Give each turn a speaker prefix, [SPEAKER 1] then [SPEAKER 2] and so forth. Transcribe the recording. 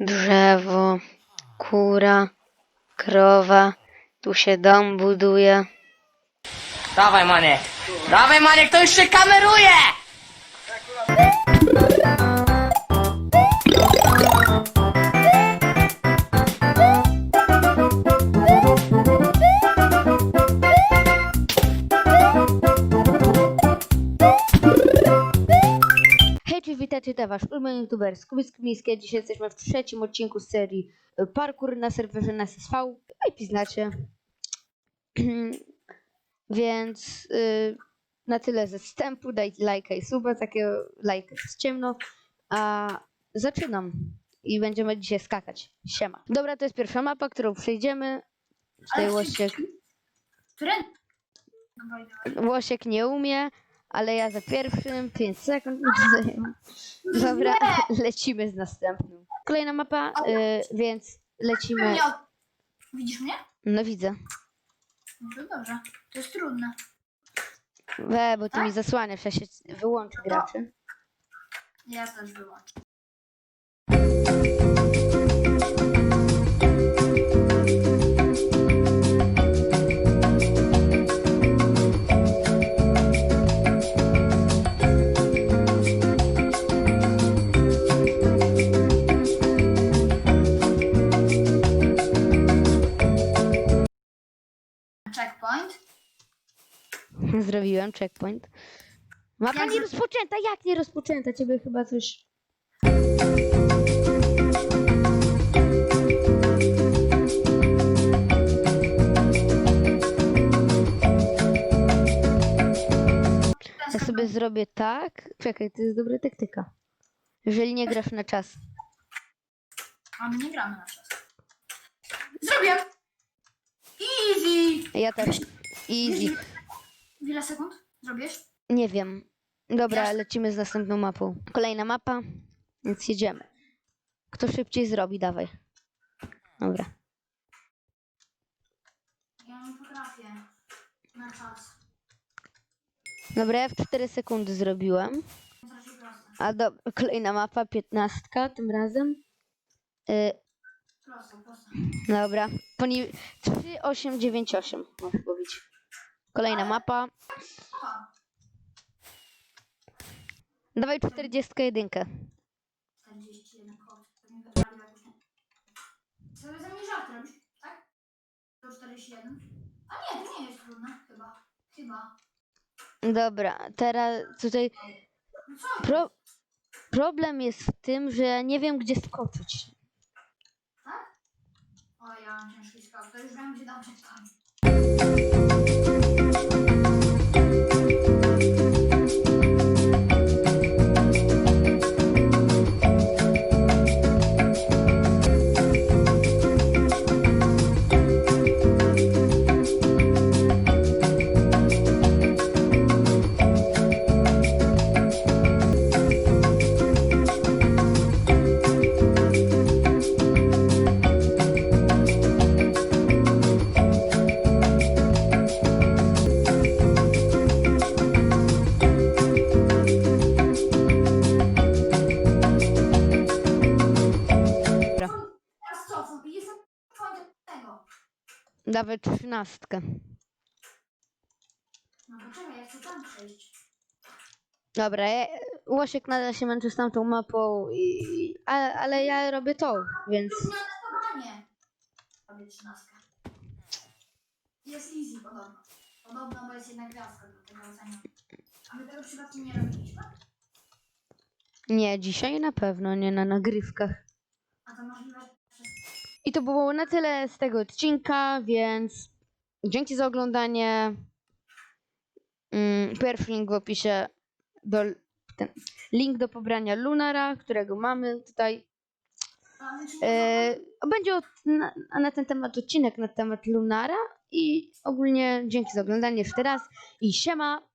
[SPEAKER 1] drzewo, kura, krowa, tu się dom buduje.
[SPEAKER 2] Dawaj Maniek! Dawaj Maniek, to już się kameruje!
[SPEAKER 1] To wasz ulubiony youtuber Skubis Kmiński. Dzisiaj jesteśmy w trzecim odcinku serii Parkour na serwerze na SSV. IP znacie. Więc y, na tyle ze wstępu. Dajcie lajka i suba, takiego lajka jest ciemno. A zaczynam. I będziemy dzisiaj skakać. Siema. Dobra, to jest pierwsza mapa, którą przejdziemy. Tutaj Łosiek,
[SPEAKER 3] Które?
[SPEAKER 1] Łosiek nie umie, ale ja za pierwszym 5 sekund. Dobra, lecimy z następną. Kolejna mapa, y, więc lecimy.
[SPEAKER 3] Nie, Widzisz mnie?
[SPEAKER 1] No widzę.
[SPEAKER 3] No to dobrze. To jest trudne.
[SPEAKER 1] We, bo ty mi zasłaniasz, ja się wyłączę graczy.
[SPEAKER 3] Ja też wyłączę. Checkpoint.
[SPEAKER 1] Zrobiłem checkpoint. Mapa
[SPEAKER 3] Jak
[SPEAKER 1] nie rozpoczęta, jak nie rozpoczęta? Ciebie chyba coś... Ja sobie zrobię tak. Czekaj, to jest dobra taktyka. Jeżeli nie grasz na czas.
[SPEAKER 3] A my nie gramy na czas. Zrobię! Easy!
[SPEAKER 1] Ja też. Easy.
[SPEAKER 3] Ile sekund zrobisz?
[SPEAKER 1] Nie wiem. Dobra,
[SPEAKER 3] Jasne.
[SPEAKER 1] lecimy z następną mapą. Kolejna mapa, więc jedziemy. Kto szybciej zrobi, dawaj. Dobra.
[SPEAKER 3] Ja nie potrafię. Na czas.
[SPEAKER 1] Dobra, ja w 4 sekundy zrobiłem.
[SPEAKER 3] Proste.
[SPEAKER 1] A do, kolejna mapa, 15 tym razem. Y,
[SPEAKER 3] Proste, proste.
[SPEAKER 1] dobra. Poni 3898 możesz powiedzieć. Kolejna mapa.
[SPEAKER 3] Pa.
[SPEAKER 1] Dawaj 41.
[SPEAKER 3] 41 kod. Sobie ze mnie żart robisz, tak? To 41. A nie, to nie jest trudne. Chyba. Chyba.
[SPEAKER 1] Dobra, teraz tutaj
[SPEAKER 3] No co?
[SPEAKER 1] pro, problem jest w tym, że ja nie wiem gdzie skoczyć.
[SPEAKER 3] O, ja mam ciężki skok. To już wiem, gdzie dam checkpoint.
[SPEAKER 1] Dawaj 13.
[SPEAKER 3] No poczekaj, ja chcę tam przejść.
[SPEAKER 1] Dobra, ja, Łosiek nadal się męczy z tamtą mapą, i, a, ale ja robię to, więc
[SPEAKER 3] Trudne testowanie. Robię 13. Jest easy podobno. Podobno, bo jest jedna gwiazdka do tego ocenia. A my tego przypadkiem nie robiliśmy?
[SPEAKER 1] nie, dzisiaj na pewno, nie na nagrywkach.
[SPEAKER 3] A to możliwe.
[SPEAKER 1] I to było na tyle z tego odcinka, więc dzięki za oglądanie. Mm, Pierwszy link w opisie, do, ten, link do pobrania Lunara, którego mamy tutaj. E, będzie od, na, na ten temat odcinek na temat Lunara i ogólnie dzięki za oglądanie jeszcze raz i siema.